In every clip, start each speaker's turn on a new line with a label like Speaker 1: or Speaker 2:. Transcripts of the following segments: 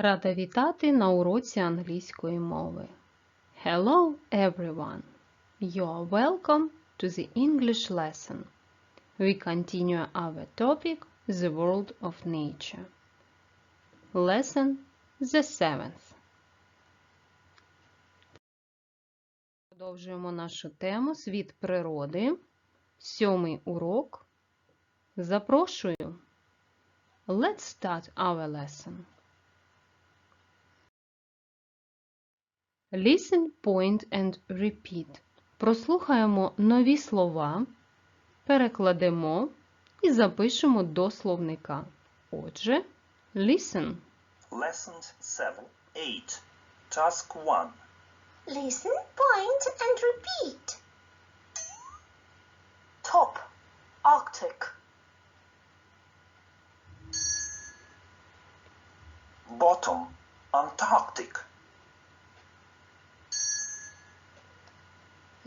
Speaker 1: Рада вітати на уроці англійської мови. Hello everyone! You are welcome to the English lesson. We continue our topic The World of Nature. Lesson the seventh. Продовжуємо нашу тему Світ природи. Сьомий урок. Запрошую. Let's start our lesson. Listen, point and repeat. Прослухаємо нові слова, перекладемо і запишемо до словника. Отже, listen.
Speaker 2: Lesson 7, 8. Task 1.
Speaker 3: Listen, point, and repeat. Top, Arctic.
Speaker 2: Bottom, Antarctic.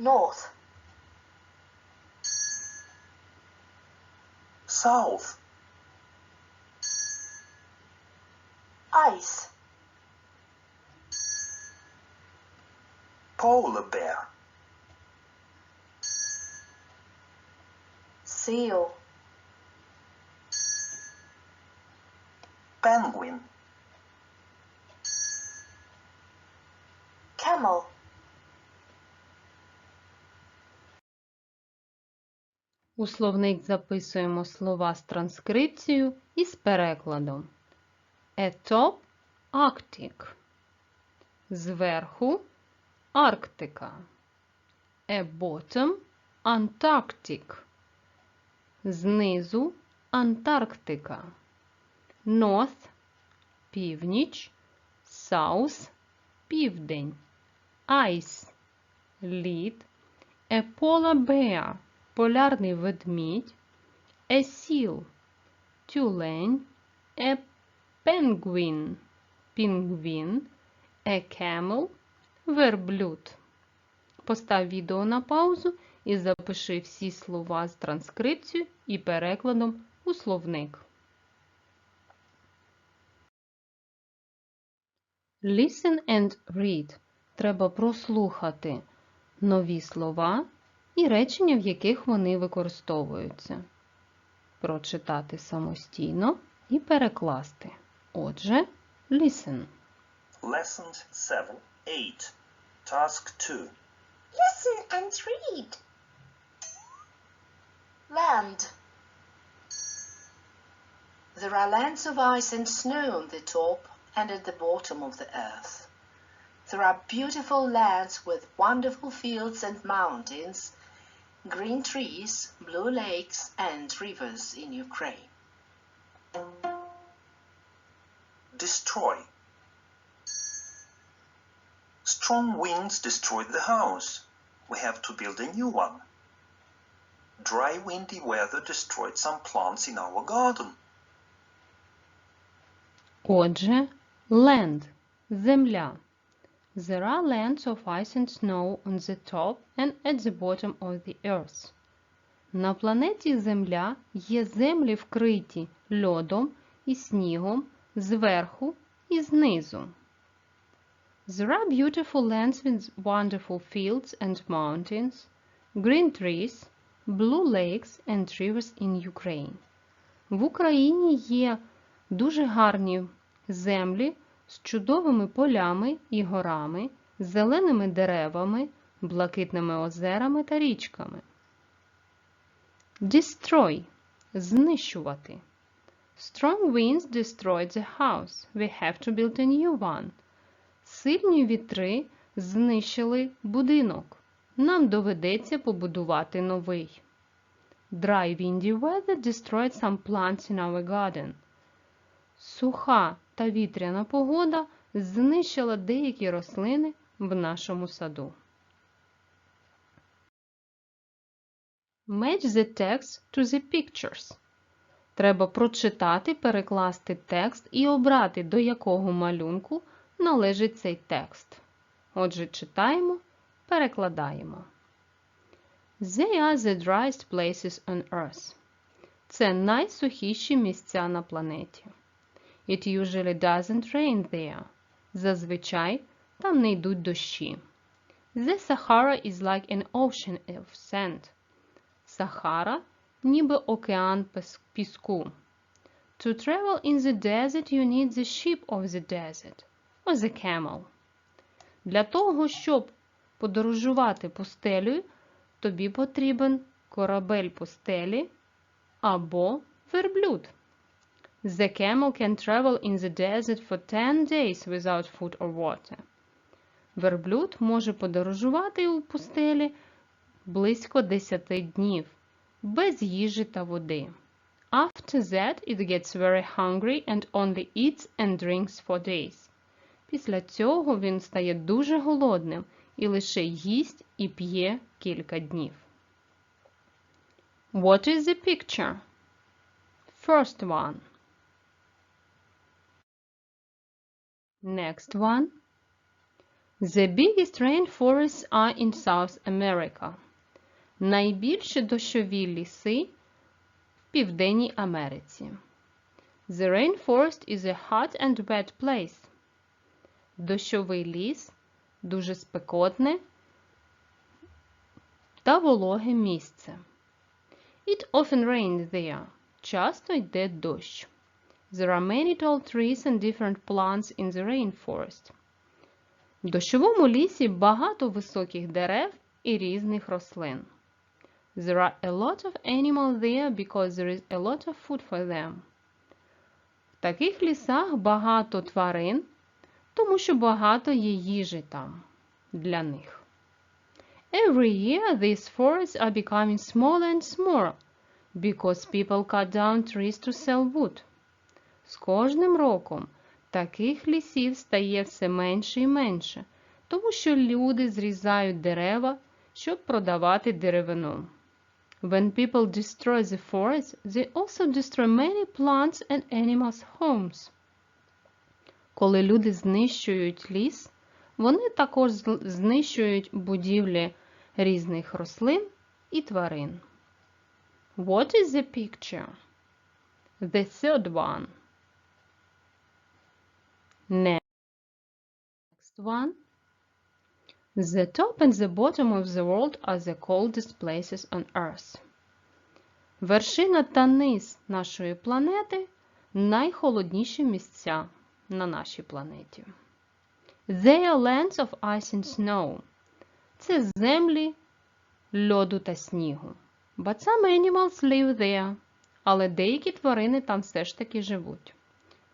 Speaker 3: North,
Speaker 2: South,
Speaker 3: Ice,
Speaker 2: Polar bear.
Speaker 3: Seal,
Speaker 2: Penguin.
Speaker 1: У словник записуємо слова з транскрипцією і з перекладом. Atop – Arctic. Зверху – Арктика. A bottom – Antarctic. Знизу – Антарктика. North – північ. South – південь. Ice – лід. A polar bear – полярний ведмідь. A seal – тюлень. A penguin – пінгвін. A camel – верблюд. Постав відео на паузу і запиши всі слова з транскрипцією і перекладом у словник. Listen and read. Треба прослухати нові слова і речення, в яких вони використовуються. Прочитати самостійно і перекласти. Отже, listen.
Speaker 2: Lesson 7, 8. Task 2.
Speaker 3: Listen and read. Land. There are lands of ice and snow on the top and at the bottom of the earth. There are beautiful lands with wonderful fields and mountains, green trees, blue lakes, and rivers in Ukraine.
Speaker 2: Destroy. Strong winds destroyed the house. We have to build a new one. Dry, windy weather destroyed some plants in our garden.
Speaker 1: Отже, land – земля. There are lands of ice and snow on the top and at the bottom of the earth. На планеті Земля є землі вкриті льодом і снігом зверху і знизу. There are beautiful lands with wonderful fields and mountains, green trees, blue lakes and rivers in Ukraine. В Україні є дуже гарні землі з чудовими полями і горами, зеленими деревами, блакитними озерами та річками. Destroy – знищувати. Strong winds destroyed the house. We have to build a new one. Сильні вітри знищили будинок. Нам доведеться побудувати новий. Dry windy weather destroyed some plants in our garden. Суха та вітряна погода знищила деякі рослини в нашому саду. Match the text to the pictures. Треба прочитати, перекласти текст і обрати, до якого малюнку належить цей текст. Отже, читаємо, перекладаємо. They are the driest places on earth. Це найсухіші місця на планеті. It usually doesn't rain there. Зазвичай там не йдуть дощі. The Sahara is like an ocean of sand. Сахара ніби океан піску. To travel in the desert you need the sheep of the desert or the camel. Для того, щоб подорожувати пустелею, тобі потрібен корабель пустелі або верблюд. The camel can travel in the desert for 10 days without food or water. Верблюд може подорожувати у пустелі близько 10 днів без їжі та води. After that it gets very hungry and only eats and drinks for days. Після цього він стає дуже голодним і лише їсть і п'є кілька днів. What is the picture? First one. Next one. The biggest rainforests are in South America. Найбільші дощові ліси в Південній Америці. The rainforest is a hot and wet place. Дощовий ліс дуже спекотне та вологе місце. It often rains there. Часто йде дощ. There are many tall trees and different plants in the rainforest. В дощовому лісі багато високих дерев і різних рослин. There are a lot of animals there because there is a lot of food for them. В таких лісах багато тварин, тому що багато є їжі там для них. Every year these forests are becoming smaller and smaller because people cut down trees to sell wood. З кожним роком таких лісів стає все менше і менше, тому що люди зрізають дерева, щоб продавати деревину. When people destroy the forest, they also destroy many plants and animals' homes. Коли люди знищують ліс, вони також знищують будівлі різних рослин і тварин. What is the picture? The third one. Next one. The top and the bottom of the world are the coldest places on Earth. Вершина та низ нашої планети найхолодніші місця на нашій планеті. They are lands of ice and snow. Це землі льоду та снігу. But some animals live there. Але деякі тварини там все ж таки живуть.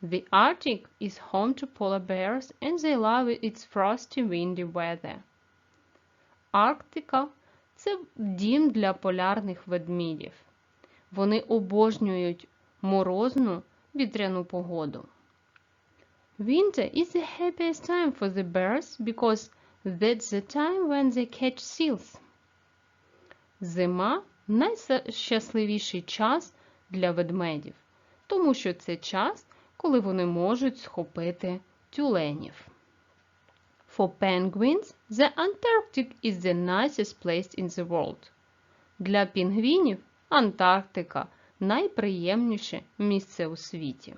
Speaker 1: The Arctic is home to polar bears and they love its frosty windy weather. Арктика це дім для полярних ведмідів. Вони обожнюють морозну вітряну погоду. Winter is the happiest time for the bears because that's the time when they catch seals. Зима найщасливіший час для ведмедів, тому що це час, коли вони можуть схопити тюленів. For penguins, the Antarctic is the nicest place in the world. Для пінгвінів Антарктика найприємніше місце у світі.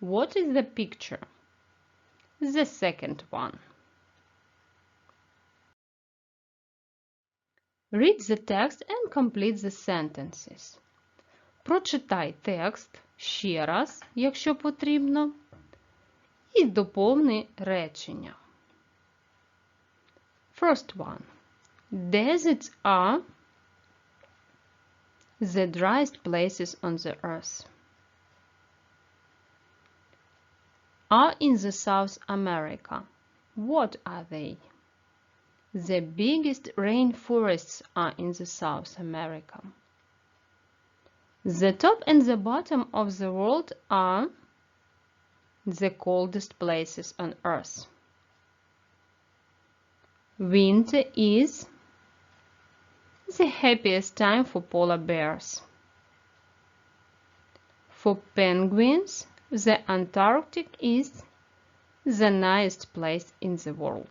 Speaker 1: What is the picture? The second one. Read the text and complete the sentences. Прочитай текст ще раз, якщо потрібно, і доповни речення. First one. Deserts are the driest places on the earth. Are in the South America. What are they? The biggest rainforests are in the South America. The top and the bottom of the world are the coldest places on earth. Winter is the happiest time for polar bears. For penguins, the Antarctic is the nicest place in the world.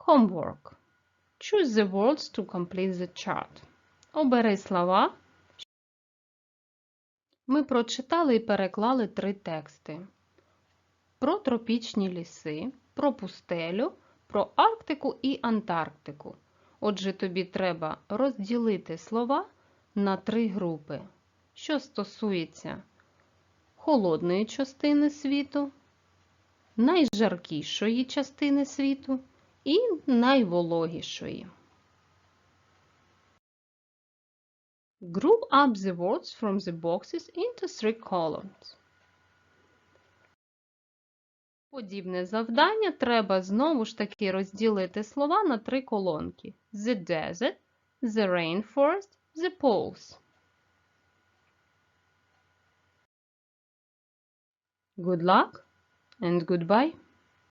Speaker 1: Homework. Choose the words to complete the chart. Обери слова, Ми прочитали і переклали три тексти: про тропічні ліси, про пустелю, про Арктику і Антарктику. Отже, тобі треба розділити слова на три групи, що стосується холодної частини світу, найжаркішої частини світу і найвологішої. Group up the words from the boxes into three columns. Подібне завдання треба знову ж таки розділити слова на три колонки: The desert, the rainforest, the poles. Good luck and goodbye.